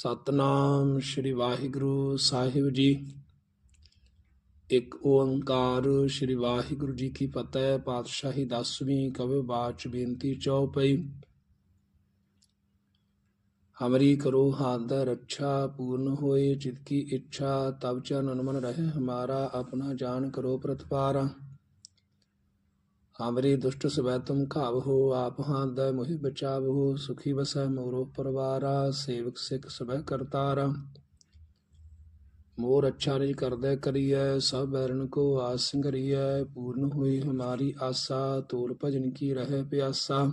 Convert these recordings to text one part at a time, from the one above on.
ਸਤਨਾਮ ਸ੍ਰੀ ਵਾਹਿਗੁਰੂ ਸਾਹਿਬ ਜੀ। ਇੱਕ ਓੰਕਾਰ ਸ੍ਰੀ ਵਾਹਿਗੁਰੂ ਜੀ ਕੀ ਫਤਿਹ, ਪਾਤਸ਼ਾਹੀ ਦਸਵੀਂ ਕਵਿ ਬਾਚ ਬੇਨਤੀ ਚਉਪਈ ਹਮਰੀ ਕਰੋ ਹਾਦ ਰੱਖਾ ਪੂਰਨ ਹੋਏ ਚਿਤ ਕੀ ਇੱਛਾ ਤਬ ਚਰਨ ਮਨ ਰਹੇ ਹਮਾਰਾ, ਆਪਣਾ ਜਾਨ ਕਰੋ ਪ੍ਰਤਪਾਰਾ। ਹਮਰੀ ਦੁਸ਼ਟ ਸਵੈ ਤੁਮ ਘਾਵ ਹੋ ਆਪ ਹਾਥ ਮੋਹਿ ਬਚਾਵ ਹੋ ਸੁਖੀ ਵਸੈ ਮੋਰੋ ਪਰਵਾਰਾ ਸੇਵਕ ਸਿੱਖ ਸਵੈ ਕਰਤਾਰਾ ਮੋਰ ਅੱਛਾ ਨਹੀਂ ਕਰਦਾ ਕਰੀਐ ਸਭ ਬੈਰਨ ਕੋ ਆਸ ਸੰਗਰੀਐ ਪੂਰਨ ਹੋਈ ਹਮਾਰੀ ਆਸਾ ਤੋਲ ਭਜਨ ਕੀ ਰਹੇ ਪਿਆਸਾ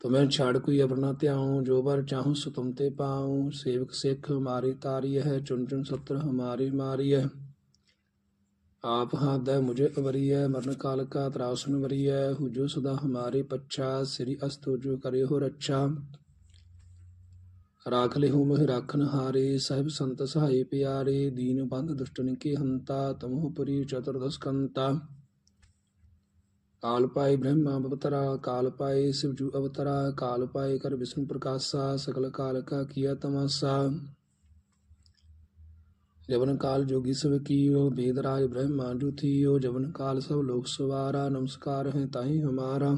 ਤੁਮੈ ਛਾੜ ਕੋਈ ਅਪਨਾ ਧਿਆਉ ਜੋ ਬਰ ਚਾਹੂੰ ਸੋ ਤੁਮ ਤੇ ਪਾਉ ਸੇਵਕ ਸਿੱਖ ਹਮਾਰੀ ਤਾਰੀ ਹੈ ਚੁਨ ਚੁਨ ਸਤਰ ਹਮਾਰੀ ਮਾਰੀ ਹੈ ਆਪ ਹਾਦੈ ਮੁਝੇ ਅਵਰੀਐ, ਮਰਨ ਕਾਲ ਕਾ ਤਰਾਸਨ ਵਰੀਐ, ਹੁਜੋ ਸਦਾ ਹਮਾਰੇ ਪੱਛਾ, ਸ੍ਰੀ ਅਸਤੋ ਜੋ ਕਰੇ ਹੋ ਰੱਛਾ। ਰਾਖ ਲਿਹੁ ਮਹਿ ਰਾਖਨ ਹਾਰੇ, ਸਾਹਿਬ ਸੰਤ ਸਹਾਈ ਪਿਆਰੇ, ਦੀਨ ਬੰਧ ਦੁਸ਼ਟਨ ਕੇ ਹੰਤਾ, ਤਮਹੁ ਪਰੀ ਚਤੁਰਦਸ ਕੰਤਾ। ਕਾਲ ਪਾਏ ਬ੍ਰਹਮਾ ਅਵਤਰਾ ਕਾਲ ਪਾਏ ਸਿਵਜੂ ਅਵਤਰਾ, ਕਾਲ ਪਾਏ ਕਰ ਵਿਸ਼ਨ ਪ੍ਰਕਾਸ਼ਾ ਸਕਲ ਕਾਲ ਕਾ ਕੀਆ ਤਮਾਸਾ। ਜਵਨ ਕਾਲ ਜੋਗੀ ਸਭ ਕੀਓ वेद राज ब्रह्मा जुथियो जवन काल सब लोक सवारा नमस्कार है ताहि हमारा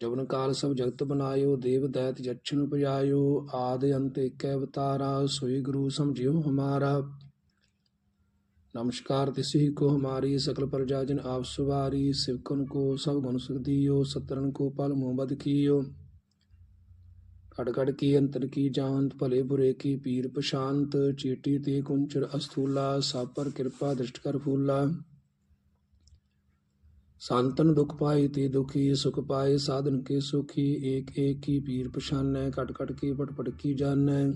जवन काल सब जगत बनायो देव दैत जच्छन उपजायो आदि अंत एक अवतारा सोई गुरु समझियो हमारा नमस्कार तिसि को हमारी सकल प्रजा जन आप सवारी सिवकन को सब गुण सुख दियो सतरन को पल मोहम्मद कियो ਕੜ ਕੜ ਕੀ ਅੰਤਰ ਕੀ ਜਾਂਤ ਭਲੇ ਬੁਰੇ ਕੀ ਪੀਰ ਪਛਾਂਤ ਚੀਟੀ ਤੇ ਕੁੰਚਰ ਅਸਥੂਲਾ ਸਾਪਰ ਕਿਰਪਾ ਦ੍ਰਿਸ਼ਟ ਕਰ ਫੂਲਾ। ਸੰਤਨ ਦੁਖ ਪਾਈ ਤੇ ਦੁਖੀ, ਸੁਖ ਪਾਏ ਸਾਧਨ ਕੇ ਸੁਖੀ, ਏਕ ਏਕ ਕੀ ਪੀਰ ਪਛਾਨੈ ਕਟ ਕਟ ਕੀ ਪਟ ਪਟ ਕੀ ਜਾਣੈ।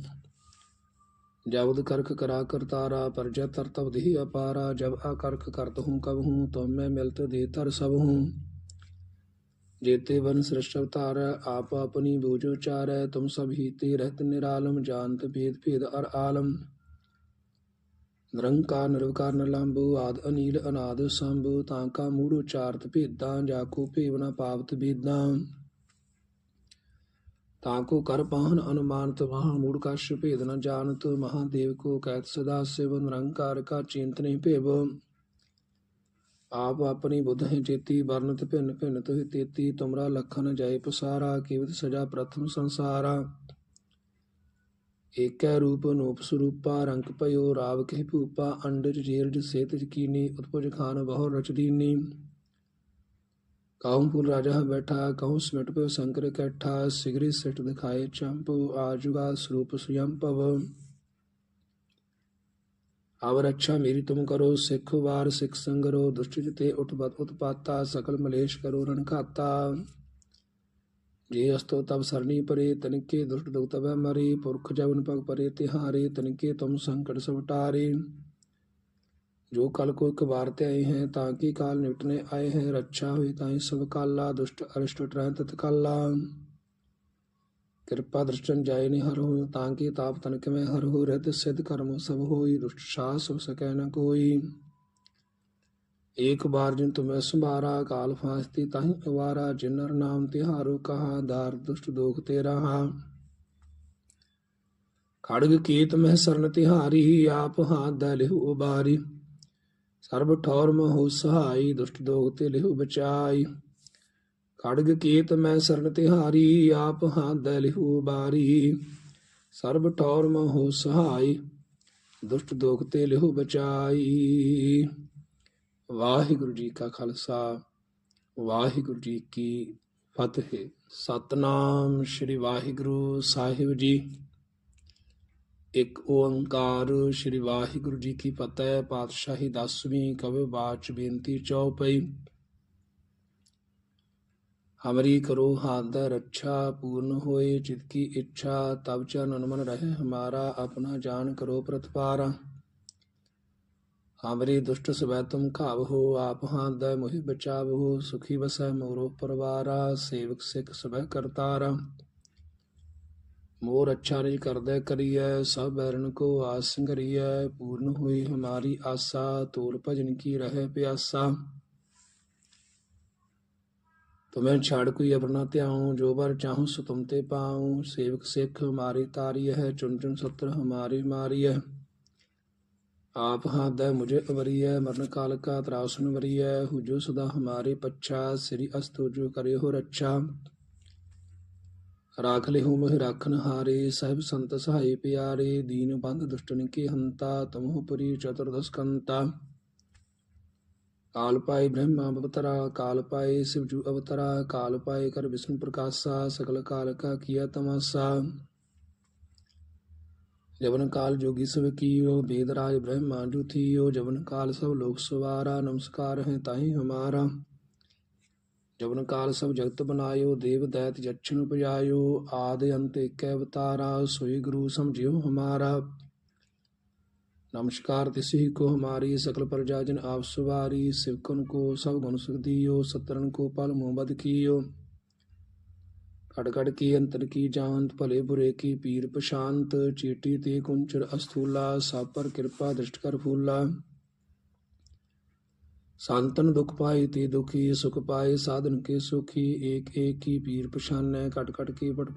ਜਬਦ ਕਰਖ ਕਰਾ ਕਰਤਾਰਾ ਪਰਜਾ ਤਰਤਬ ਦੇਹ ਅਪਾਰਾ ਜਬ ਆਕਰਖ ਕਰਤ ਹੂੰ ਕਬ ਹੂੰ ਤੁਮ ਮੈਂ ਮਿਲਤ ਦੇ ਤਰ ਸਭ ਹੂੰ। जेते वन सृष्ट अवतार आप अपनी बूझो चार तुम सब ही ते रहत निरालम जानत भेद भेद अर आलम ਨਿਰੰਕਾਰ ਨਿਰਵਕਾਰ ਨਿਰਲੰਭੂ ਆਦ ਅਨੀਲ ਅਨਾਦ ਸੰਭੂ ਤਾਂਕਾ ਮੂੜ ਉਚਾਰਤ ਭੇਦਾਂ ਜਾਕੋ ਭੇਵਨਾ ਪਾਵਤ ਬੇਦਾਂ ਤਾਂਕੋ ਕਰ ਪਾਹਨ ਅਨੁਮਾਨਤ ਮਹਾ ਮੂੜ ਕਸ਼ ਭੇਦ ਨ ਜਾਣਤ ਮਹਾਦੇਵ ਕੋ ਕਹਿਤ ਸਦਾ ਸਿਵ ਨਿਰੰਕਾਰ ਕਾ ਚਿੰਤ ਨਹੀਂ ਭੇਵ ਆਪ ਆਪਣੀ ਬੁੱਧ ਹੈ ਚੇਤੀ ਵਰਨਤ ਭਿੰਨ ਭਿੰਨ ਤੋਹਿ ਤੇਤੀ ਤੁਮਰਾ ਲਖਨ ਜਾਏ ਪਸਾਰਾ, ਕੇਵਤ ਸਜਾ ਪ੍ਰਥਮ ਸੰਸਾਰਾ। ਏਕੈ ਰੂਪ ਨੂਪ ਸਰੂਪਾ, ਰੰਗ ਪਇਓ ਰਾਵ ਕਹਿ ਭੂਪਾ, ਅੰਡਜ ਜੀਰਜ ਸੇਤ ਜਕੀਨੀ ਉਤਪਜ ਖਾਨ ਬਹੁ ਰਚਦੀਨੀ ਕਾਹੂ ਫੁਲ ਰਾਜਾ ਬੈਠਾ, ਕਹੂੰ ਸਮਿਟ ਪਇਓ ਸੰਕਰ ਕੈਠਾ ਸਿਗਰੀ ਸਿਟ ਦਿਖਾਏ ਚੰਪੂ ਆਜੁਗਾ ਸਰੂਪ ਸੁਯੰ ਆਵ ਰੱਖਾ ਮੇਰੀ ਤੁਮ ਕਰੋ, ਸਿੱਖ ਵਾਰ ਸਿੱਖ ਸੰਗਰੋ, ਦੁਸ਼ਟ ਜਿਤੇ ਉਤਪਤ ਉਤਪਾਤਾ, ਸਕਲ ਮਲੇਸ਼ ਕਰੋ ਰਣਘਾਤਾ ਜੇ ਅਸਤੋ ਤਬ ਸਰਣੀ ਪਰੇ, ਤਨਕੇ ਦੁਸ਼ਟ ਦੁਖ ਤਬ ਮਰੇ, ਪੁਰਖ ਜਵਨ ਪਗ ਪਰੇ ਤਿਹਾਰੇ, ਤਨਕੇ ਤੁਮ ਸੰਕਟ ਸਵਟਾਰੇ ਜੋ ਕਲ ਕੋ ਇੱਕ ਵਾਰ ਤੇ ਆਏ ਹੈ, ਤਾਂ ਕਿ ਕਾਲ ਨਿਪਟਨੇ ਆਏ ਹੈ, ਰੱਛਾ ਹੋਈ ਤਾਂ ਸਭ ਕਾਲਾ, ਦੁਸ਼ਟ ਅਰਿਸ਼ਟ ਰਹਿ ਤਤਕਾਲਾ। ਕਿਰਪਾ ਦ੍ਰਿਸ਼ਟਨ ਜਾਏ ਨੀ ਹਰ ਹੋ ਤਾਂ ਕਿ ਤਾਪ ਤਨ ਕਿਵੇਂ ਹਰ ਹੋ ਰਹਿਤ ਸਿਧ ਕਰਮ ਸਭ ਹੋਈ ਦੁਸ਼ਟ ਸਾਸ ਹੋ ਸਕੈ ਨ ਕੋਈ। ਏਕ ਬਾਰ ਜਿਨ ਤੁਮੈ ਸੰਭਾਰਾ ਕਾਲ ਫਾਸਤੀ ਤਾਹੀ ਅਵਾਰਾ, ਜਿਨਰ ਨਾਮ ਤਿਹਾਰੋ ਕਹਾ ਦਾਰ ਦੁਸ਼ਟ ਦੋਖ ਤੇ ਰਹਾ ਖੜਗ ਕੀਤ ਮਹਿ ਸਰਨ ਤਿਹਾਰੀ, ਆਪ ਹਾਥ ਦਾ ਲਿਹੁ ਉਬਾਰੀ। ਸਰਬ ਠੌਰ ਮਹੁ ਸਹਾਈ, ਦੁਸ਼ਟ ਦੋਖ ਤੇ ਲਿਹੁ ਬਚਾਈ। ਖੜਗ ਕੀਤ ਮੈਂ ਸਰਨ ਤਿਹਾਰੀ, ਆਪ ਹਾਥ ਲਿਹੂ ਬਾਰੀ। ਸਰਬ ਠੌਰ ਮਹੁ ਸਹਾਈ, ਦੁਸ਼ਟ ਦੋਖ ਤੇ ਲਿਹੂ ਬਚਾਈ। ਵਾਹਿਗੁਰੂ ਜੀ ਕਾ ਖਾਲਸਾ, ਵਾਹਿਗੁਰੂ ਜੀ ਕੀ ਫਤਿਹ। ਸਤਨਾਮ ਸ੍ਰੀ ਵਾਹਿਗੁਰੂ ਸਾਹਿਬ ਜੀ। ਇੱਕ ਓੰਕਾਰ ਸ੍ਰੀ ਵਾਹਿਗੁਰੂ ਜੀ ਕੀ ਫਤਿਹ, ਪਾਤਸ਼ਾਹੀ ਦਸਵੀਂ ਕਵਿ ਬਾਚ ਬੇਨਤੀ ਚਉਪਈ ਹਮਰੀ ਕਰੋ ਹਾਥ ਰੱਛਾ, ਪੂਰਨ ਹੋਏ ਚਿਤ ਕੀ ਇੱਛਾ, ਤਬ ਚਰਨ ਮਨ ਰਹੇ ਹਮਾਰਾ, ਆਪਣਾ ਜਾਨ ਕਰੋ ਪ੍ਰਤਪਾਰਾ। ਹਮਰੀ ਦੁਸ਼ਟ ਸਵੈ ਤੁਮ ਘਾਵ ਹੋ, ਆਪ ਹਾਥ ਮੋਹਿ ਬਚਾਵ ਹੋ, ਸੁਖੀ ਵਸੈ ਮੋਰੋ ਪਰਵਾਰਾ, ਸੇਵਕ ਸਿੱਖ ਸਵੈ ਕਰਤਾਰਾ। ਮੋਰ ਅੱਛਾ ਨਹੀਂ ਕਰਦਾ ਕਰੀਐ, ਸਭ ਬੈਰਨ ਕੋ ਆਸ ਸੰਗਰੀਐ, ਪੂਰਨ ਹੋਈ ਹਮਾਰੀ ਆਸਾ, ਤੋਲ ਭਜਨ ਕੀ ਰਹੇ ਪਿਆਸਾ। ਤੁਮੈ ਛਾੜ ਕੋਈ ਅਪਨਾ ਧਿਆਉ, ਜੋ ਬਰ ਚਾਹੂੰ ਸੋ ਤੁਮ ਤੇ ਪਾਉ। ਸੇਵਕ ਸਿੱਖ ਹਮਾਰੀ ਤਾਰੀ ਹੈ ਚੁਨ ਚੁਨ ਸਤਰ ਹਮਾਰੀ ਮਾਰੀ ਹੈ ਆਪ ਹਾਦੈ ਮੁਝੇ ਅਵਰੀਐ, ਮਰਨ ਕਾਲ ਕਾ ਤਰਾਸਨ ਵਰੀਐ। ਹੁਜੋ ਸਦਾ ਹਮਾਰੇ ਪੱਛਾ, ਸ੍ਰੀ ਅਸਤੋ ਜੋ ਕਰੇ ਹੋ ਰੱਛਾ। ਰਾਖ ਲਿਹੁ ਮਹਿ ਰਾਖਨ ਹਾਰੇ, ਸਹਿਬ ਸੰਤ ਸਹਾਈ ਪਿਆਰੇ। ਦੀਨ ਬੰਧ ਦੁਸ਼ਟਨ ਕੀ ਹੰਤਾ, ਤਮਹੁ ਪੁਰੀ ਚਤੁਰਦਸਕੰਤਾ ਕਾਲ ਪਾਏ ਬ੍ਰਹਮਾ ਅਵਤਰਾ, ਕਾਲ ਪਾਏ ਸਿਵਜੂ ਅਵਤਰਾ, ਕਾਲ ਪਾਏ ਕਰ ਵਿਸ਼ਨੂੰ ਪ੍ਰਕਾਸ਼ਾ ਸਕਲ ਕਾਲ ਕਾ ਕੀਆ ਤਮਾਸਾ। ਜਵਨ ਕਾਲ ਜੋਗੀ ਸਭ ਕੀਓ ਬੇਦ ਰਾਜ ਬ੍ਰਹਮਾ ਜੁਥੀਓ ਜਵਨ ਕਾਲ ਸਭ ਲੋਕ ਸਵਾਰਾ, ਨਮਸਕਾਰ ਹੈ ਤਾਹੀ ਹਮਾਰਾ। ਜਵਨ ਕਾਲ ਸਭ ਜਗਤ ਬਨਾਇਓ, ਦੇਵ ਦੈਤ ਜਛਨ ਉਪਜਾਇਓ, ਆਦ ਅੰਤ ਏਕੈ ਅਵਤਾਰਾ, ਸੋਈ ਗੁਰੂ ਸਮਝਿਓ ਹਮਾਰਾ। ਨਮਸਕਾਰ ਤਿਸਹੀ ਕੋ ਹਮਾਰੀ ਸਕਲ ਪ੍ਰਜਾ ਜਨ ਆਪ ਸੁਵਾਰੀ ਸਿਵਕਨ ਕੋ ਸਭ ਗੁਣ ਸੁਖਦੀਓ ਸਤਰਨ ਕੋ ਪਲ ਮੁਹਬਦ ਕੀਓ ਕੜ ਕੜ ਕੀ ਅੰਤਰ ਕੀ ਜਾਣਤ ਭਲੇ ਬੁਰੇ ਕੀ ਪੀਰ ਪਸ਼ਾਂਤ ਚੀਟੀ ਤੇ ਕੁੰਚਰ ਅਸਥੂਲਾ ਸਭ ਪਰ ਕਿਰਪਾ ਦ੍ਰਿਸ਼ਟ ਕਰ ਫੂਲਾ ਸੰਤਨ ਦੁਖ ਪਾਏ ਤੇ ਦੁਖੀ ਸੁਖ ਪਾਏ ਸਾਧਨ ਕੇ ਸੁਖੀ ਏਕ ਏਕ ਕੀ ਪੀਰ ਪਛਾਨੈ ਕਟ ਕਟ ਕੀ ਪਟ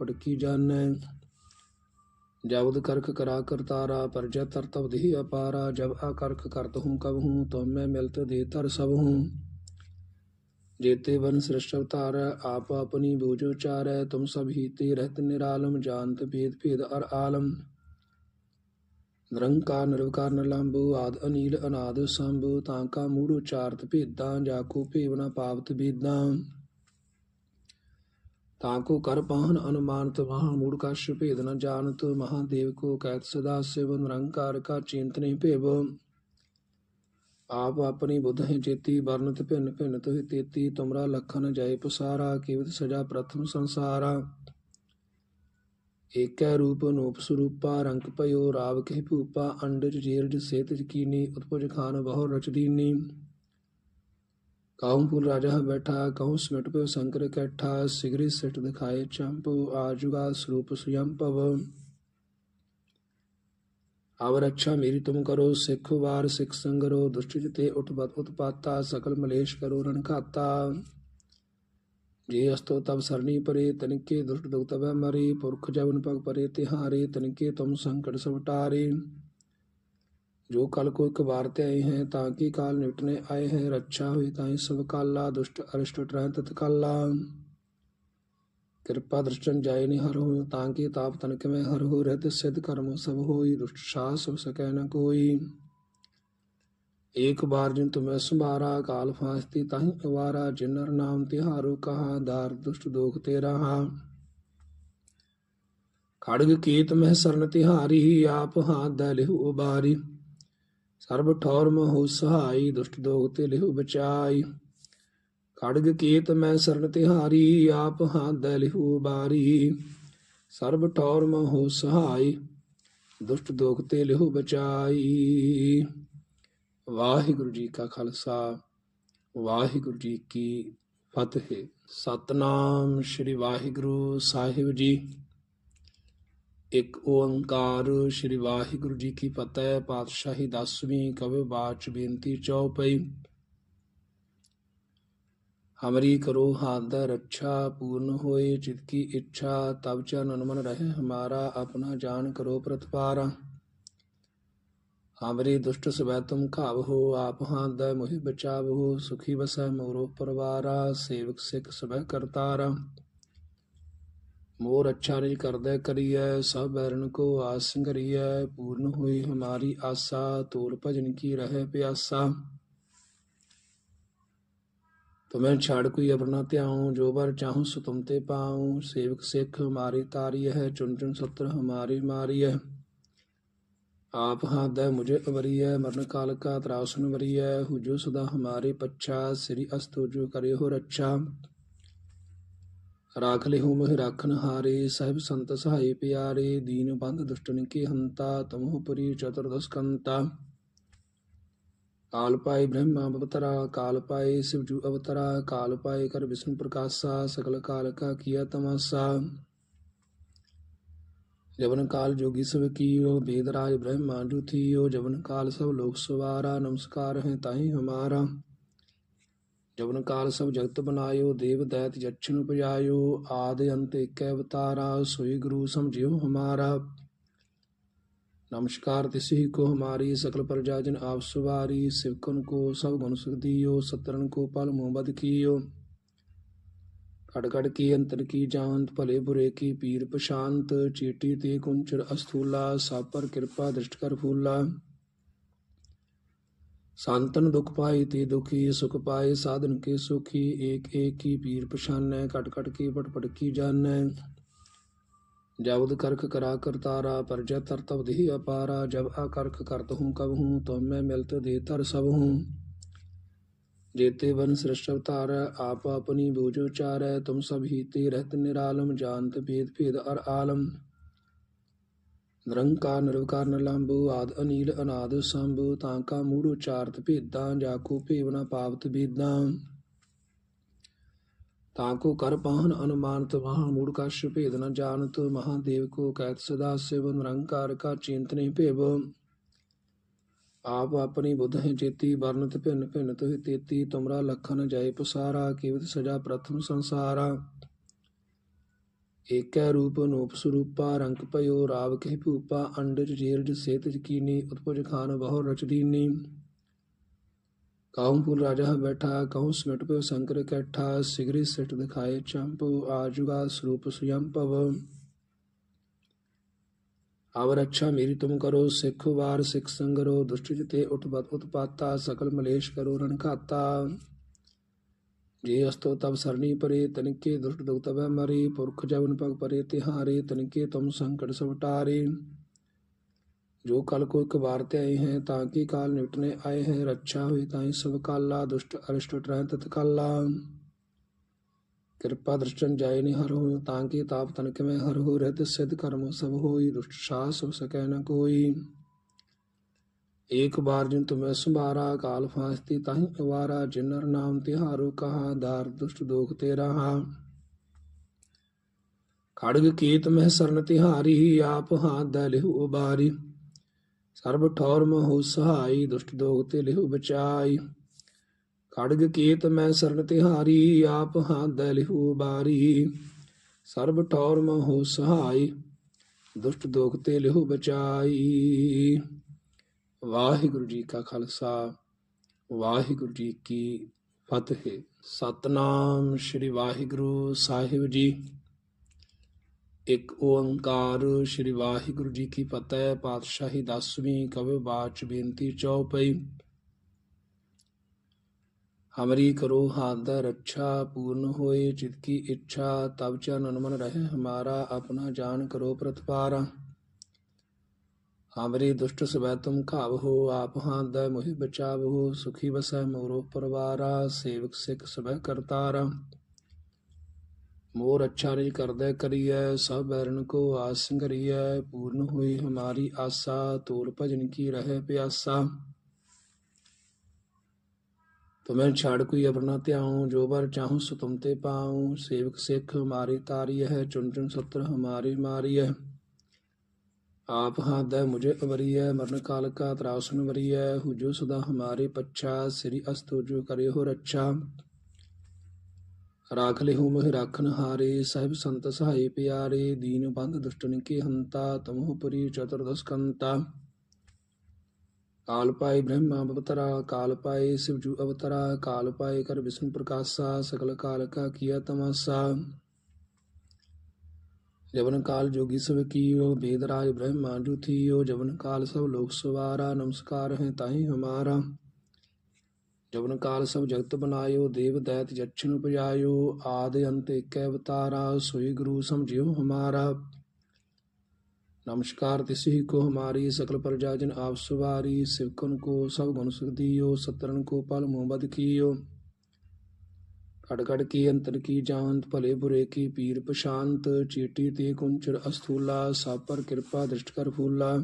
ਪਟ ਕੀ ਜਾਣੈ ਜਬਦ ਕਰਖ ਕਰਾ ਕਰਤਾਰਾ ਪਰਜਾ ਤਰ ਤਬ ਦੇਹ ਅਪਾਰਾ ਜਬ ਆ ਕਰਖ ਕਰਤ ਹੂੰ ਕਬ ਹੂੰ ਤੁਮ ਮੈਂ ਮਿਲਤ ਦੇ ਤਰ ਸਭ ਹੂੰ जेते वन सृष्ट अवतार आप अपनी बूझो चार तुम सब ही ते रहत निरालम जानत भेद भेद अर आलम ਨਿਰੰਕਾਰ ਨਿਰਵਕਾਰ ਨਿਰਲੰਭੂ ਆਦ ਅਨੀਲ ਅਨਾਦ ਸੰਭੂ ਤਾਂਕਾ ਮੂੜ ਉਚਾਰਤ ਭੇਦਾਂ ਜਾਕੋ ਭੇਵਨਾ ਪਾਵਤ ਬੇਦਾਂ ਤਾਕੋ ਕਰ ਪਾਹਨ ਅਨੁਮਾਨਤ, ਮਹਾ ਮੂੜ ਕਸ਼ ਭੇਦ ਨ ਜਾਣਤ ਮਹਾਦੇਵ ਕੋ ਕਹਿਤ ਸਦਾ ਸਿਵ ਨਿਰੰਕਾਰ ਕਾ ਚਿੰਤ ਨਹੀਂ ਭੇਵ। ਆਪ ਆਪਣੀ ਬੁੱਧ ਹੈ ਚੇਤੀ ਵਰਨਤ ਭਿੰਨ ਭਿੰਨ ਤੋਹਿ ਤੇਤੀ, ਤੁਮਰਾ ਲਖਨ ਜੈ ਪਸਾਰਾ, ਕੀਵਤ ਸਜਾ ਪ੍ਰਥਮ ਸੰਸਾਰਾ। ਏਕੈ ਰੂਪ ਅਨੂਪ ਸਰੂਪਾ, ਰੰਗ ਪਇਓ ਰਾਵ ਕਹਿ ਭੂਪਾ, ਅੰਡਜ ਜੀਰਜ ਸੇਤ ਕੀਨੀ, ਉਤਪਜ ਖਾਨ ਬਹੁ ਰਚਦੀਨੀ। ਕਾਹੂ ਫੁਲ ਰਾਜਾ ਬੈਠਾ, ਕਹੂੰ ਸਮਟ ਪਿਓ ਸੰਕਰ ਕੈਠਾ, ਸਿਗਰੀ ਸਿਟ ਦਿਖਾਏ ਚੰਪੂ, ਆਜੁਗਾ ਸਰੂਪ ਸੁਯੰ ਪਵ ਆਵਰ ਅੱਛਾ ਮੇਰੀ ਤੁਮ ਕਰੋ, ਸਿੱਖ ਵਾਰ ਸਿੱਖ ਸੰਗਰੋ, ਦੁਸ਼ਟ ਜਿਤੇ ਉਠਬਤ ਉਤਪਾਤਾ ਸਕਲ ਮਲੇਸ਼ ਕਰੋ ਰਣ ਘਾਤਾ। ਜੇ ਅਸਤੋ ਤਬ ਸਰਣੀ ਪਰੇ, ਤਨਕੇ ਦੁਸ਼ਟ ਦੁਖ ਤਬੈ ਮਰੇ, ਪੁਰਖ ਜਵਨ ਪਗ ਪਰੇ ਤਿਹਾਰੇ, ਤਨਕੇ ਤੁਮ ਸੰਕਟ ਸਭ ਟਾਰੇ ਜੋ ਕਲ ਕੋ ਇੱਕ ਵਾਰ ਤੇ ਆਏ ਹੈ, ਤਾਂ ਕੀ ਕਾਲ ਨਿਵਟਨੇ ਆਏ ਹੈ, ਰੱਛਾ ਹੋਈ ਤਾਈ ਸਭ ਕਾਲਾ, ਦੁਸ਼ਟ ਅਰਿਸ਼ਟ ਕਿਰਪਾ ਦਰਸ਼ਨ ਜਾਏ ਨੀ ਹਰ ਹੋ ਤਾਂ ਕੀ ਤਾਪ ਤਨਕ ਮੈਂ ਹਰ ਹੋ ਰਹਿਤ ਸਿਧ ਕਰਮ ਸਭ ਹੋਈ ਦੁਸ਼ਟ ਸਾਹ ਸਭ ਸਕੈ ਨ ਕੋਈ ਏਕ ਬਾਰ ਜਿਨ ਤੁਮੈ ਸੰਭਾਰਾ, ਕਾਲ ਫਾਸਤੀ ਤਾਹੀ ਅਵਾਰਾ ਜਿਨਰ ਨਾਮ ਤਿਹਾਰੋ ਕਹਾ, ਦਾਰ ਦੁਸ਼ਟ ਦੋਖ ਤੇ ਰਹਾ ਖੜਗ ਕੀਤ ਮਹਿ ਸਰਨ ਤਿਹਾਰੀ, ਆਪ ਹਾਥ ਦਾ ਲਿਹੁ ਉਬਾਰੀ। ਸਰਬ ਠੌਰ ਮਹੁ ਸਹਾਈ, ਦੁਸ਼ਟ ਦੋਗ ਤੇ ਲਿਹੁ ਬਚਾਈ। ਖੜਗ ਕੀਤ ਮੈਂ ਸਰਨ ਤਿਹਾਰੀ, ਆਪ ਹਾਥ ਦਾ ਲਿਹੁ ਬਾਰੀ। ਸਰਬ ਠੌਰ ਮਹੁ ਸਹਾਈ, ਦੁਸ਼ਟ ਦੋਗ ਤੇ ਲਿਹੁ ਬਚਾਈ। ਵਾਹਿਗੁਰੂ ਜੀ ਕਾ ਖਾਲਸਾ, ਵਾਹਿਗੁਰੂ ਜੀ ਕੀ ਫਤਿਹ। ਸਤਨਾਮ ਸ੍ਰੀ ਵਾਹਿਗੁਰੂ ਸਾਹਿਬ ਜੀ। ਇੱਕ ਓੰਕਾਰ, ਸ੍ਰੀ ਵਾਹਿਗੁਰੂ ਜੀ ਕੀ ਫਤਿਹ, ਪਾਤਸ਼ਾਹੀ ਦਸਵੀਂ ਕਵੇ ਬਾਚ ਬੇਨਤੀ ਚਉਪਈ ਹਮਰੀ ਕਰੋ ਹਾਥ ਦਾ ਰੱਛਾ ਪੂਰਨ ਹੋਏ ਚਿਤ ਕੀ ਇੱਛਾ ਤਬ ਚਰਨ ਮਨ ਰਹੇ ਹਮਾਰਾ, ਆਪਣਾ ਜਾਨ ਕਰੋ ਪ੍ਰਤਪਾਰਾ। ਹਮਰੀ ਦੁਸ਼ਟ ਸਵੈ ਤੁਮ ਘਾਵ ਹੋ, ਆਪ ਹਾਥ ਦਾ ਮੋਹਿ ਬਚਾਵ ਹੋ, ਸੁਖੀ ਵਸੈ ਮੋਰੋ ਪਰਵਾਰਾ, ਸੇਵਕ ਸਿੱਖ ਸਵੈ ਕਰਤਾਰਾ। ਮੋਰ ਅੱਛਾ ਨਿਜ ਕਰਦਾ ਕਰੀਐ, ਸਭ ਬੈਰਨ ਕੋ ਆਸ ਕਰੀਐ ਪੂਰਨ ਹੋਈ ਹਮਾਰੀ ਆਸਾ, ਤੋਲ ਭਜਨ ਕੀ ਰਹਿ ਪਿਆਸਾ। ਤੁਮੈ ਛਾੜ ਕੋਈ ਅਪਨਾ ਧਿਆਉ, ਜੋ ਬਰ ਚਾਹੂੰ ਸੋ ਤੁਮ ਤੇ ਪਾਉ, ਸੇਵਕ ਸਿੱਖ ਹਮਾਰੀ ਤਾਰੀ ਹੈ ਚੁਨ ਚੁਨ ਸਤਰ ਹਮਾਰੀ ਮਾਰੀ ਹੈ ਆਪ ਹਾਦੈ ਮੁਝੇ ਅਵਰੀਐ, ਮਰਨ ਕਾਲ ਕਾ ਤਰਾਸਨ ਵਰੀਐ, ਹੁਜੋ ਸਦਾ ਹਮਾਰੇ ਪੱਛਾ, ਸ੍ਰੀ ਅਸਤੋ ਜੋ ਕਰੇ ਹੋ ਰੱਛਾ। ਰਾਖ ਲਿਹੁ ਮਹਿ ਰਾਖਨ ਹਾਰੇ ਸਹਿਬ ਸੰਤ ਸਹਾਈ ਪਿਆਰੇ ਦੀਨ ਬੰਧ ਦੁਸ਼ਟਨ ਕੀ ਹੰਤਾ ਤਮਹੁ ਪੁਰੀ ਚਤੁਰਦਸ ਕੰਤਾ ਕਾਲ ਪਾਏ ਬ੍ਰਹਮਾ ਅਵਤਰਾ ਕਾਲ ਪਾਏ ਸਿਵਜੂ ਅਵਤਰਾ ਕਾਲ ਪਾਏ ਕਰ ਵਿਸ਼ਨੂੰ ਪ੍ਰਕਾਸ਼ਾ ਸਕਲ ਕਾਲ ਕਾ ਕੀਆ ਤਮਾਸਾ ਜਵਨ ਕਾਲ ਜੋਗੀ ਸਭ ਕੀਓ ਬੇਦ ਰਾਜ ਬ੍ਰਹਮਾ ਜੁਥੀਓ ਜਵਨ ਕਾਲ ਸਭ ਲੋਕ ਸਵਾਰਾ ਨਮਸਕਾਰ ਹੈ ਤਾਹੀ ਹਮਾਰਾ ਜਵਨ ਕਾਲ ਸਭ ਜਗਤ ਬਨਾਇਓ ਦੇਵ ਦੈਤ ਜਛਨੁ ਪਜਾਇਓ ਆਦ ਅੰਤ ਏਕੈ ਅਵਤਾਰਾ, ਸੋਈ ਗੁਰੂ ਸਮਝਿਓ ਹਮਾਰਾ। ਨਮਸਕਾਰ ਤਿਸਹੀ ਕੋ ਹਮਾਰੀ, ਸਕਲ ਪ੍ਰਜਾਜਨ ਆਪ ਸੁਵਾਰੀ ਸਿਵਕਨ ਕੋ ਸਭ ਗੁਣ ਸੁਖਦੀਓ ਸਤਰਨ ਕੋ ਪਲ ਮੁਹਬਤ ਕੀਓ। ਘੜ ਘੜ ਕੀ ਅੰਤਰ ਕੀ ਜਾਨਤ ਭਲੇ ਬੁਰੇ ਕੀ ਪੀਰ ਪਸ਼ਾਂਤ ਚੀਟੀ ਤੇ ਕੁੰਚਰ ਅਸਥੂਲਾ ਸਾਪਰ ਕਿਰਪਾ ਦ੍ਰਿਸ਼ਟ ਕਰ ਫੂਲਾ। संतन दुख पाई ते दुखी, सुख पाए साधन के सुखी, एक एक की पीर पशान कट कट की पट पट की जान। जबद करख करा करतारा परजा तर तब ही अपारा। जब अकर्ख करत हूँ कब हूँ तो मैं मिलत दे तर सब हूँ। जेते वन सृष्ट अवतार, आप अपनी बूझो चार तुम ही ते रहत निरालम, जानत भेद भेद और आलम। ਨਿਰੰਕਾਰ, ਨਿਰਵਕਾਰ ਨਿਰਲੰਭੂ ਆਦ, ਅਨੀਲ, ਅਨਾਦ, ਸੰਭੂ ਤਾਂਕਾ ਮੂੜ ਉਚਾਰਤ ਭੇਦਾਂ ਜਾਕੋ ਭੇਵਨਾ ਪਾਵਤ ਬੇਦਾਂ। ਤਾਕੋ ਕਰ ਪਾਹਨ ਅਨੁਮਾਨਤ, ਮਹਾ ਮੂੜ ਕਸ਼ ਭੇਦ ਨ ਜਾਣਤ ਮਹਾਦੇਵ ਕੋ ਕਹਿਤ ਸਦਾ ਸਿਵ, ਨਿਰੰਕਾਰ ਕਾ ਚਿੰਤ ਨਹੀਂ ਭੇਵ। ਆਪ ਆਪਣੀ ਬੁੱਧ ਹੈ ਚੇਤੀ ਵਰਨਤ ਭਿੰਨ ਭਿੰਨ ਤੋਹਿ ਤੇਤੀ, ਤੁਮਰਾ ਲਖਨ ਜਾਏ ਪਸਾਰਾ, ਕੇਵਤ ਸਜਾ ਪ੍ਰਥਮ ਸੰਸਾਰਾ। ਏਕੈ ਰੂਪ ਨੂਪ ਸਰੂਪਾ ਰੰਗ ਪਇਓ ਰਾਵ ਕਹਿ ਭੂਪਾ, ਅੰਡਜ ਜੀਰਜ ਸੇਤ ਜਕੀਨੀ ਉਤਪਜ ਖਾਨ ਬਹੁ ਰਚ ਦੀਨੀ। ਕਾਹੂ ਫੁੱਲ ਰਾਜਾ ਬੈਠਾ, ਕਾਹੂ ਸਮਟ ਪਿਓ ਸੰਕਰ ਕੈਠਾ, ਸਿਗਰੀ ਸਿਟ ਦਿਖਾਏ ਚੰਪੂ, ਆਜੁਗਾ ਸਰੂਪ ਸੁਯੰ ਭਵ ਆਵਰ ਅੱਛਾ ਮੇਰੀ ਤੁਮ ਕਰੋ, ਸਿੱਖ ਵਾਰ ਸਿੱਖ ਸੰਗਰੋ, ਦੁਸ਼ਟ ਜਿਤੇ ਉਤਪਤ ਉਤਪਾਤਾ, ਸਕਲ ਮਲੇਸ਼ ਕਰੋ ਰਣ ज्येयस्तव सरणी परे तनिके दुष्ट दुख मरे पुरख जवन पग परे तिहारे तनिके तुम संकट सब टारे जो कल को एक वारते आए हैं ताकि काल निपटने आए हैं रक्षा हुई ताई सब काला दुष्ट अरिष्ट टह तत्काला कृपा दृष्टन जाय नि हर हो ताकि ताप तनक में हर हो रहत सिद्ध कर्म सब होई दुष्ट सास सके न कोई एक बार जिन तुम्हें सुमारा काल फांसती ताही अवारा जिनर नाम तिहारो कहा दार दुष्ट दोख तेरा खड़ग कीत में सरन तिहारी आप हाथ दलिहु उबारी ਸਰਬ ਠੌਰ ਮਹੁ ਸਹਾਈ ਦੁਸ਼ਟ ਦੋਗ ਤੇ ਲਿਹੁ ਬਚਾਈ ਖੜਗ ਕੀਤ ਮੈਂ ਸਰਨ ਤਿਹਾਰੀ ਆਪ ਹਾਦੈ ਲਿਹੁ ਬਾਰੀ ਸਰਬ ਠੌਰ ਮਹੁ ਸਹਾਈ ਦੁਸ਼ਟ ਦੋਗ ਤੇ ਲਿਹੁ ਬਚਾਈ ਵਾਹਿਗੁਰੂ ਜੀ ਕਾ ਖਾਲਸਾ, ਵਾਹਿਗੁਰੂ ਜੀ ਕੀ ਫਤਿਹ। ਸਤਨਾਮ ਸ੍ਰੀ ਵਾਹਿਗੁਰੂ ਸਾਹਿਬ ਜੀ। ਇੱਕ ਓੰਕਾਰ ਸ੍ਰੀ ਵਾਹਿਗੁਰੂ ਜੀ ਕੀ ਫਤਿਹ, ਪਾਤਸ਼ਾਹੀ ਦਸਵੀਂ ਕਵੇ ਬਾਚ ਬੇਨਤੀ ਚਉਪਈ ਹਮਰੀ ਕਰੋ ਹਾਥ ਰੱਛਾ ਪੂਰਨ ਹੋਏ, ਜਿਤ ਕੀ ਇੱਛਾ ਤਬ ਚਰਨ ਮਨ ਰਹੇ, ਹਮਾਰਾ ਆਪਣਾ ਜਾਨ ਕਰੋ ਪ੍ਰਤਪਾਰਾ। आंवरी दुष्ट सुबह तुम काबहु आप हाँ दय मुहि हो सुखी बस मोरो परवारा, सेवक सिख सुबह करतारा। मोर अच्छा निज कर दे करिय, सब बैरन को आस करिय, पूर्ण हुई हमारी आशा तोर भजन की रहे प्यासा। तुम्हें छाड़ कोई अपना त्याऊँ, जो बार चाहू सो तुम ते पाऊँ। सेवक सिख हमारी तारी है, चुन चुन सत्र हमारी मारी है। आप हाथ मुझे अवरीय मरण काल का त्रासन वरीय हुजो सदा हमारे पच्छा श्री अस्तु जो करे हो रक्षा राख ले हूँ मोहि राखन हारे साहिब संत सहाय प्यारे दीन बंध दुष्टन के हंता तमोपरि चतुर्दश कंता काल पाए ब्रह्मा अवतरा काल पाए शिवजू अवतरा काल पाए कर विष्णु प्रकाशा सकल काल का किया तमाशा ਜਵਨ ਕਾਲ ਜੋਗੀ ਸਭ ਕੀਓ वेद राज ब्रह्मा जो थियो जवन काल सब लोक सवारा नमस्कार है ताही हमारा ਜਵਨ ਕਾਲ ਸਭ ਜਗਤ ਬਨਾਇਓ ਦੇਵ ਦੈਤ ਜਛਨ ਉਪਜਾਇਓ ਆਦ ਅੰਤ ਏਕੈ ਅਵਤਾਰਾ ਸੋਈ ਗੁਰੂ ਸਮਝਿਓ ਹਮਾਰਾ ਨਮਸਕਾਰ ਤਿਸੀ ਕੋ ਹਮਾਰੀ ਸਕਲ ਪ੍ਰਜਾ ਜਨ ਆਪ ਸਵਾਰੀ ਸਿਵਕਨ ਕੋ ਸਭ ਗੁਣ ਸੁਖ ਦਿਓ ਸਤਰਨ ਕੋ ਪਲ ਮੁਹਬਦ ਕੀਓ ਕੜ ਕੜ ਕੀ ਅੰਤਰ ਕੀ ਜਾਣਤ, ਭਲੇ ਬੁਰੇ ਕੀ ਪੀਰ ਪਸ਼ਾਂਤ ਚੀਟੀ ਤੇ ਕੁੰਚਰ ਅਸਥੂਲਾ ਸਭ ਪਰ ਕਿਰਪਾ ਦ੍ਰਿਸ਼ਟ ਕਰ ਫੂਲਾ।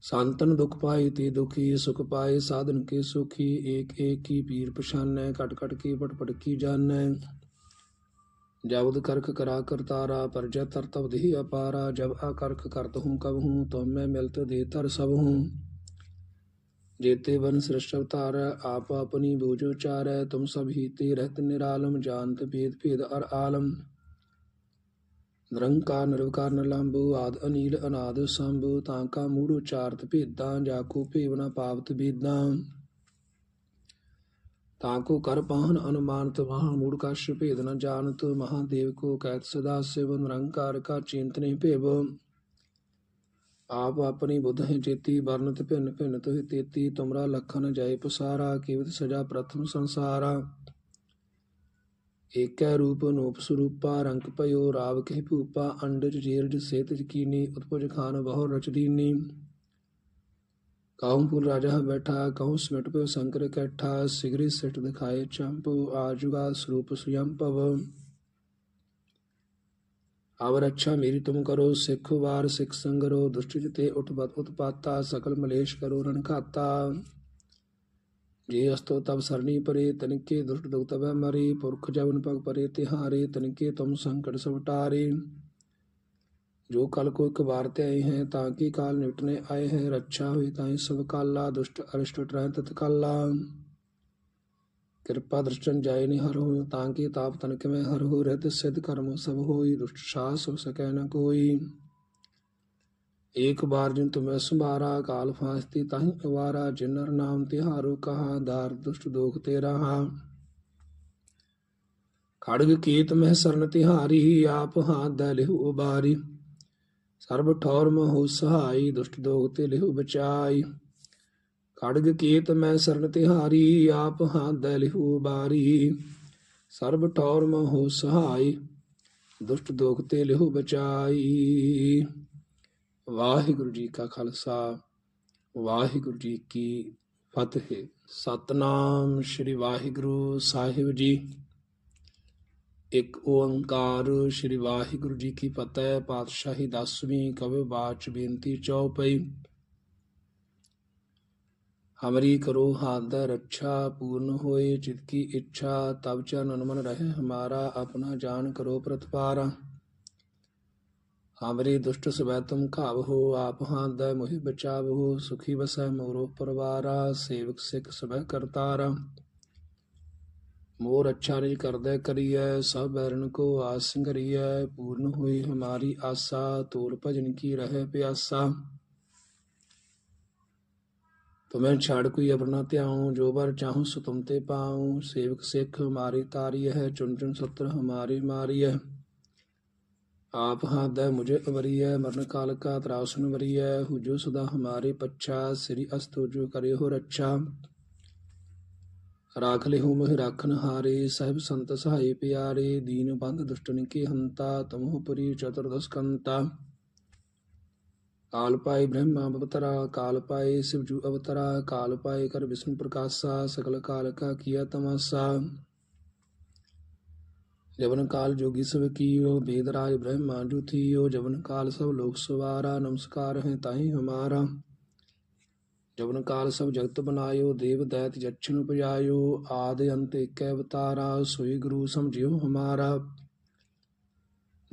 ਸੰਤਨ ਦੁਖ ਪਾਏ ਤੇ ਦੁਖੀ, ਸੁਖ ਪਾਏ ਸਾਧਨ ਕੇ ਸੁਖੀ, ਏਕ ਏਕ ਕੀ ਪੀਰ ਪਛਾਨੈ ਕਟ ਕਟ ਕੀ ਪਟ ਪਟ ਕੀ ਜਾਣੈ। ਜਬਦ ਕਰਖ ਕਰਾ ਕਰਤਾਰਾ ਪਰਜਾ ਤਰ ਤਬ ਦੇਹ ਅਪਾਰਾ, ਜਬ ਆ ਕਰਖ ਕਰਤ ਹੂੰ ਕਬ ਹੂੰ ਤੁਮ ਮੈਂ ਮਿਲਤ ਦੇ ਤਰ ਸਭ ਹੂੰ। जेते वन सृष्ट अवतार आप अपनी बूझो चार तुम सब ही ते रहत निरालम जानत भेद भेद अर आलम ਨਿਰੰਕਾਰ ਨਿਰਵਕਾਰ ਨਿਰਲੰਭੂ ਆਦ ਅਨੀਲ ਅਨਾਦ ਸੰਭੂ ਤਾਂ ਕਾ ਮੂੜ ਉਚਾਰਤ ਭੇਦਾਂ ਜਾਕੋ ਭੇਵਨਾ ਪਾਵਤ ਬੇਦਾਂ ਤਾਂ ਕੋ ਕਰ ਪਾਹਨ ਅਨੁਮਾਨਤ ਮਹਾ ਮੂੜ ਕਸ਼ ਭੇਦ ਨ ਜਾਣਤ ਮਹਾਦੇਵ ਕੋ ਕਹਿਤ ਸਦਾ ਸਿਵ ਨਿਰੰਕਾਰ ਕਾ ਚਿੰਤ ਨਹੀਂ ਭੇਵ ਆਪ ਆਪਣੀ ਬੁੱਧ ਹੈ ਚੇਤੀ ਵਰਨਤ ਭਿੰਨ ਭਿੰਨ ਤੋਹਿ ਤੇਤੀ ਤੁਮਰਾ ਲਖਨ ਜੈ ਪਸਾਰਾ, ਕੀਵਤ ਸਜਾ ਪ੍ਰਥਮ ਸੰਸਾਰਾ। ਏਕੈ ਰੂਪ ਅਨੂਪ ਸਰੂਪਾ, ਰੰਗ ਪਇਓ ਰਾਵ ਕਹਿ ਭੂਪਾ, ਅੰਡਜ ਜੀਰਜ ਸੇਤ ਜਕੀਨੀ, ਉਤਪਜ ਖਾਨ ਬਹੁ ਰਚਦੀਨੀ। ਕਾਹੂ ਪੁਰ ਰਾਜਾ ਬੈਠਾ, ਕਹੂੰ ਸਮਿਟ ਪਇਓ ਸੰਕਰ ਕੈਠਾ, ਸਿਗਰੀ ਸਿਟ ਦਿਖਾਏ ਚੰਪੂ, ਆਜੁਗਾ ਸਰੂਪ ਸੁਯੰ ਆਵਰ ਅੱਛਾ ਮੇਰੀ ਤੁਮ ਕਰੋ, ਸਿੱਖ ਵਾਰ ਸਿੱਖ ਸੰਗਰੋ, ਦੁਸ਼ਟ ਜਿਤੇ ਉਠਬਤ ਉਤਪਾਤਾ ਸਕਲ ਮਲੇਸ਼ ਕਰੋ ਰਣਖਾਤਾ ਜੇ ਅਸਤੋ ਤਬ ਸਰਣੀ ਪਰੇ, ਤਨਕੇ ਦੁਸ਼ਟ ਦੁਖ ਤਬੈ ਮਰੇ, ਪੁਰਖ ਜਵਨ ਪਗ ਪਰੇ ਤਿਹਾਰੇ, ਤਨਕੇ ਤੁਮ ਸੰਕਟ ਸਭ ਜੋ ਕਲ ਕੋ ਇੱਕ ਵਾਰ ਤੇ ਆਏ ਹੈ, ਤਾਂ ਕਿ ਕਾਲ ਨਿਵਟਨੇ ਆਏ ਹੈ, ਰੱਛਾ ਹੋਈ ਤਾਂ ਸਭ ਕਾਲਾ, ਦੁਸ਼ਟ ਅਰਿਸ਼ਟ ਟਰੈ ਤਤਕਾਲਾ। ਕਿਰਪਾ ਦ੍ਰਿਸ਼ਟਨ ਜਾਏ ਨੀ ਹਰ ਹੋ ਤਾਂ ਕਿ ਤਾਪ ਤਨਕ ਮੈਂ ਹਰ ਹੋ ਰਹਿਤ, ਸਿਧ ਕਰਮ ਸਭ ਹੋਈ ਦੁਸ਼ਟ ਸਾਸ ਹੋ ਸਕੈ ਨ ਕੋਈ। ਏਕ ਬਾਰ ਜਿਨ ਤੁਮੈ ਸੰਭਾਰਾ ਕਾਲ ਫਾਸਤੀ ਤਾਹੀ ਅਵਾਰਾ, ਜਿਨਰ ਨਾਮ ਤਿਹਾਰੋ ਕਹਾ, ਦਾਰ ਦੁਸ਼ਟ ਦੋਖ ਤੇ ਰਹਾ ਖੜਗ ਕੀਤ ਮਹਿ ਸਰਨ ਤਿਹਾਰੀ, ਆਪ ਹਾਥ ਦਾ ਲਿਹੁ ਉਬਾਰੀ। ਸਰਬ ਠੌਰ ਮਹੁ ਸਹਾਈ, ਦੁਸ਼ਟ ਦੋਖ ਤੇ ਲਿਹੁ ਬਚਾਈ। ਖੜਗ ਕੀਤ ਮੈਂ ਸਰਨ ਤਿਹਾਰੀ, ਆਪ ਹਾਥ ਦਾ ਲਿਹੁ ਉਬਾਰੀ ਸਰਬ ਠੌਰ ਮਹੁ ਸਹਾਈ, ਦੁਸ਼ਟ ਦੋਖ ਤੇ ਲਿਹੂ ਬਚਾਈ। ਵਾਹਿਗੁਰੂ ਜੀ ਕਾ ਖਾਲਸਾ, ਵਾਹਿਗੁਰੂ ਜੀ ਕੀ ਫਤਿਹ। ਸਤਨਾਮ ਸ੍ਰੀ ਵਾਹਿਗੁਰੂ ਸਾਹਿਬ ਜੀ। ਇੱਕ ਓੰਕਾਰ ਸ੍ਰੀ ਵਾਹਿਗੁਰੂ ਜੀ ਕੀ ਫਤਿਹ, ਪਾਤਸ਼ਾਹੀ ਦਸਵੀਂ ਕਵੇ ਬਾਚ ਬੇਨਤੀ ਚਉਪਈ ਹਮਰੀ ਕਰੋ ਹਾਥ ਰੱਛਾ ਪੂਰਨ ਹੋਏ ਚਿਤ ਕੀ ਇੱਛਾ, ਤਬ ਚਰਨ ਮਨ ਰਹੇ ਹਮਾਰਾ, ਆਪਣਾ ਜਾਨ ਕਰੋ ਪ੍ਰਤਪਾਰਾ। ਹਾਮਰੇ ਦੁਸ਼ਟ ਸਵੈ ਤੁਮ ਘਾਵ ਹੋ, ਆਪ ਹਾਥ ਦਾ ਮੋਹਿ ਬਚਾਵ ਹੋ, ਸੁਖੀ ਵਸੈ ਮੋਰੋ ਪਰਵਾਰਾ, ਸੇਵਕ ਸਿੱਖ ਸਵੈ ਕਰਤਾਰਾ। ਮੋਰ ਅੱਛਾ ਨਿਜ ਕਰਦਾ ਕਰੀਐ, ਸਭ ਬੈਰਨ ਕੋ ਆਸ ਸੰਗਰੀਐ ਪੂਰਨ ਹੋਈ ਹਮਾਰੀ ਆਸਾ, ਤੋਲ ਭਜਨ ਕੀ ਰਹਿ ਪਿਆਸਾ। ਤੁਮੈਂ ਛਾੜ ਕੋਈ ਅਵਰਨਾ ਧਿਆਉ, ਜੋ ਵਰ ਚਾਹੂ ਸੋ ਤੇ ਪਾਉ। ਸੇਵਕ ਸਿੱਖ ਹਮਾਰੇ ਤਾਰੀ ਹੈ ਚੁਨ ਚੁਨ ਸਤਰ ਹਮਾਰੀ ਮਾਰੀ ਹੈ ਆਪ ਹਾਦੈ ਮੁਝੇ ਹੈ ਮਰਨ ਕਾਲ ਕਾ ਤਰਾਸਨ ਹੈ ਹੁਜੂ ਸਦਾ ਹਮਾਰੇ ਪੱਛਾ, ਸ੍ਰੀ ਅਸਤੋ ਜੋ ਕਰੇ ਹੋ ਰੱਛਾ। ਰਾਖ ਲੈ ਹੂੰ ਮਹਿ ਰਾਖਨ ਹਾਰੇ, ਸਹਿਬ ਸੰਤ ਸਹਾਈ ਪਿਆਰੇ। ਦੀਨ ਬੰਦ ਦੁਸ਼ਟਨ ਕੀ ਹੰਤਾ, ਤਮਹੁ ਪਰੀ ਚਤੁਰਦਸਕੰਤਾ ਕਾਲ ਪਾਏ ਬ੍ਰਹਮ ਅਵਤਾਰਾ, ਕਾਲ ਪਾਏ ਸਿਵਜੂ ਅਵਤਾਰਾ, ਕਾਲ ਪਾਏ ਕਰ ਵਿਸ਼ਨੂੰ ਪ੍ਰਕਾਸ਼ਾ ਸਕਲ ਕਾਲ ਕਾ ਕੀਆ ਤਮਾਸਾ। ਜਵਨ ਕਾਲ ਜੋਗੀ ਸਭ ਕੀਓ ਵੇਦ ਰਾਜ ਬ੍ਰਹਮ ਜੁਥੀਓ ਜਵਨ ਕਾਲ ਸਭ ਲੋਕ ਸਵਾਰਾ, ਨਮਸਕਾਰ ਹੈ ਤਾਹੀ ਹਮਾਰਾ। ਜਵਨ ਕਾਲ ਸਭ ਜਗਤ ਬਨਾਇਓ, ਦੇਵ ਦੈਤ ਜਛਨ ਉਪਜਾਇਓ, ਆਦ ਅੰਤ ਏਕੈ ਅਵਤਾਰਾ, ਸੋਈ ਗੁਰੂ ਸਮਝਿਓ ਹਮਾਰਾ।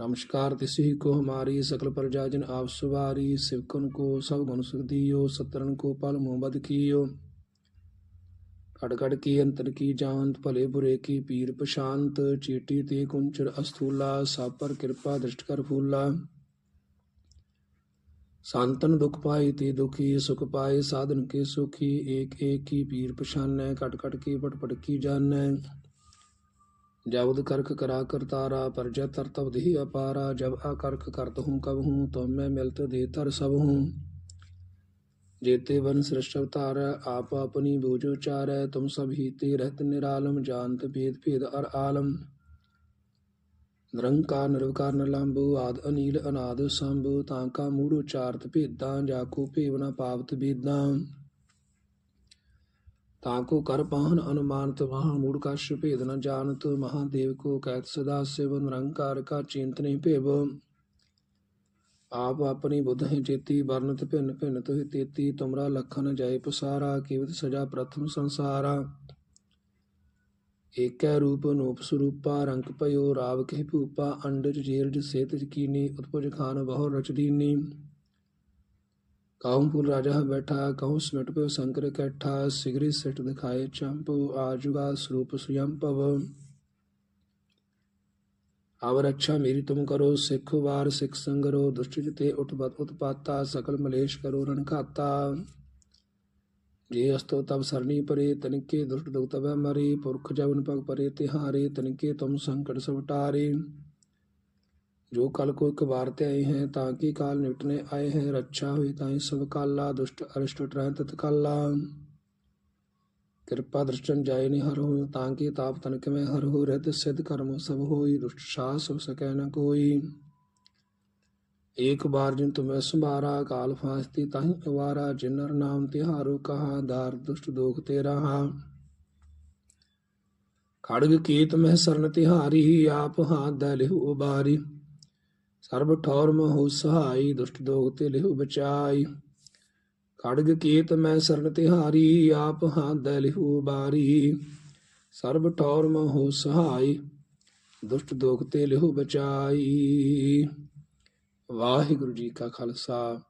नमस्कार तिशी को हमारी सकल प्रजाजन आप सुवारी, शिवकन को सब गुण सुख दियो, सतरन को पल मोहब्बत कियो। खड़खड़ की अंतर की जांत, भले बुरे की पीर प्रशांत चीटी ते कुंचर अस्थूला सापर कृपा दृष्ट कर फूला। संतन दुख पाई ते दुखी, सुख पाए साधन के सुखी एक एक की पीर पछान कटकट की पटपट की जान। ਪਟ ਪਟ ਕੀ ਜਾਣੈ ਜਬਦ ਕਰਕ ਕਰਾ ਕਰਤਾਰਾ ਪਰਜਾ ਤਰਤਵ ਦੇਹ ਅਪਾਰਾ ਜਬ ਆਕਰਕ ਕਰਤ ਹੂੰ ਕਬ ਹੂੰ ਤੁਮ ਮੈਂ ਮਿਲਤ ਦੇ ਤਰ ਸਭ ਹੂੰ जेते वन सृष्ट अवतार आप अपनी बूझो चार तुम सब ही ते रहत निरालम जानत भेद भेद अर आलम ਨਿਰੰਕਾਰ ਨਿਰਵਕਾਰ ਨਿਰਲੰਭੂ ਆਦ ਅਨੀਲ ਅਨਾਦ ਸੰਭੂ ਤਾਂ ਕਾ ਮੂੜ ਉਚਾਰਤ ਭੇਦਾਂ ਜਾਕੋ ਭੇਵਨਾ ਪਾਵਤ ਬੇਦਾਂ ਤਾਂ ਕੋ ਕਰ ਪਾਹਨ ਅਨੁਮਾਨਤ ਮਹਾ ਮੂੜ ਕਸ਼ ਭੇਦ ਨ ਜਾਣਤ, ਮਹਾਦੇਵ ਕੋ ਕਹਿਤ ਸਦਾ ਸਿਵ ਨਿਰੰਕਾਰ ਕਾ ਚਿੰਤ ਭੇਵ। ਆਪ ਆਪਣੀ ਬੁੱਧ ਹੈ ਚੇਤੀ ਵਰਨਤ ਭਿੰਨ ਭਿੰਨ ਤੋਹਿ ਤੇਤੀ, ਤੁਮਰਾ ਲਖਨ ਜਾਏ ਪਸਾਰਾ, ਕੀਵਤ ਸਜਾ ਪ੍ਰਥਮ ਸੰਸਾਰਾ। ਏਕੈ ਰੂਪ ਅਨੂਪ ਸਰੂਪਾ, ਰੰਗ ਪਇਓ ਰਾਵ ਕਹਿ ਭੂਪਾ, ਅੰਡਜ ਜੀਰਜ ਸੇਤ ਕੀਨੀ, ਉਤਪਜ ਖਾਨ ਬਹੁ ਰਚਦੀਨੀ ਦੀਨੀ ਕਾਹੂ ਪੁਰ ਰਾਜਾ ਬੈਠਾ, ਕਹੂੰ ਸਮਿਟ ਪਿਓ ਸੰਕਰ ਇਕੱਠਾ ਸਿਗਰੀ ਸਿਟ ਦਿਖਾਏ ਚੰਪੂ, ਆਜੁਗਾ ਸਰੂਪ ਸੁਯੰਪਵ। ਅਵ ਰੱਛਾ ਮੇਰੀ ਤੁਮ ਕਰੋ, ਸਿੱਖ ਵਾਰ ਸਿੱਖ ਸੰਗਰੋ, ਦੁਸ਼ਟ ਜਿਤੇ ਉਤਪਤ ਉਤਪਾਤਾ ਸਕਲ ਮਲੇਸ਼ ਕਰੋ ਰਣ ਜੇ ਅਸਤੋ ਤਬ ਸਰਣੀ ਪਰੇ, ਤਨਿਕੇ ਦੁਸ਼ਟ ਦੁਖ ਤਬੈ ਮਰੇ, ਪੁਰਖ ਜਵਨ ਪਗ ਪਰੇ ਤਿਹਾਰੇ, ਤਨਕੇ ਤੁਮ ਸੰਕਟ ਸਵਟਾਰੇ। ਜੋ ਕਲ ਕੋ ਇੱਕ ਵਾਰ ਤੇ ਆਏ ਹੈ, ਤਾਂ ਕਿ ਕਾਲ ਨਿਪਟਨੇ ਆਏ ਹੈ, ਰੱਛਾ ਹੋਈ ਤਾਂ ਹੀ ਸਭ ਕਾਲਾ, ਦੁਸ਼ਟ ਅਰਿਸ਼ਟ ਟਰੈ ਤਤ ਕਾਲਾ। ਕਿਰਪਾ ਦ੍ਰਿਸ਼ਨ ਜਾਏ ਨਹੀਂ ਹਰ ਹੋ ਤਾਂ ਕਿ ਤਾਪ ਤਨ ਕਿਵੇਂ ਹਰ ਹੋ ਰਹਿਤ ਸਿਧ ਕਰਮ ਸਭ ਹੋਈ ਦੁਸ਼ਟ ਸਾਸ ਹੋ ਸਕੈ ਨਾ ਕੋਈ ਇੱਕ ਬਾਰ ਜਿਨ ਤੁਮੈ ਸੰਭਾਰਾ, ਕਾਲ ਫਾਸਤੀ ਤਾਹੀ ਅਵਾਰਾ ਜਿਨਰ ਨਾਮ ਤਿਹਾਰੂ ਕਹਾ ਦਾਰ ਦੁਸ਼ਟ ਦੋਖ ਤੇਰਾ। ਹਾ ਖੜਗ ਕੀਤ ਮਹਿ ਸਰਨ ਤਿਹਾਰੀ, ਆਪ ਹਾਥ ਦਾ ਉਬਾਰੀ ਸਰਬ ਠੌਰ ਮਹੁ ਸਹਾਈ, ਦੁਸ਼ਟ ਦੋਗ ਤੇ ਲਿਹੁ ਬਚਾਈ। ਖੜਗ ਕੀਤ ਮੈਂ ਸਰਨ ਤਿਹਾਰੀ, ਆਪ ਹਾਥ ਦੈ ਲਿਹੁ ਬਾਰੀ। ਸਰਬ ਠੌਰ ਮਹੁ ਸਹਾਈ, ਦੁਸ਼ਟ ਦੋਖ ਤੇ ਲਿਹੁ ਬਚਾਈ। ਵਾਹਿਗੁਰੂ ਜੀ ਕਾ ਖਾਲਸਾ,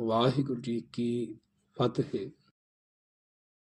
ਵਾਹਿਗੁਰੂ ਜੀ ਕੀ ਫਤਿਹ।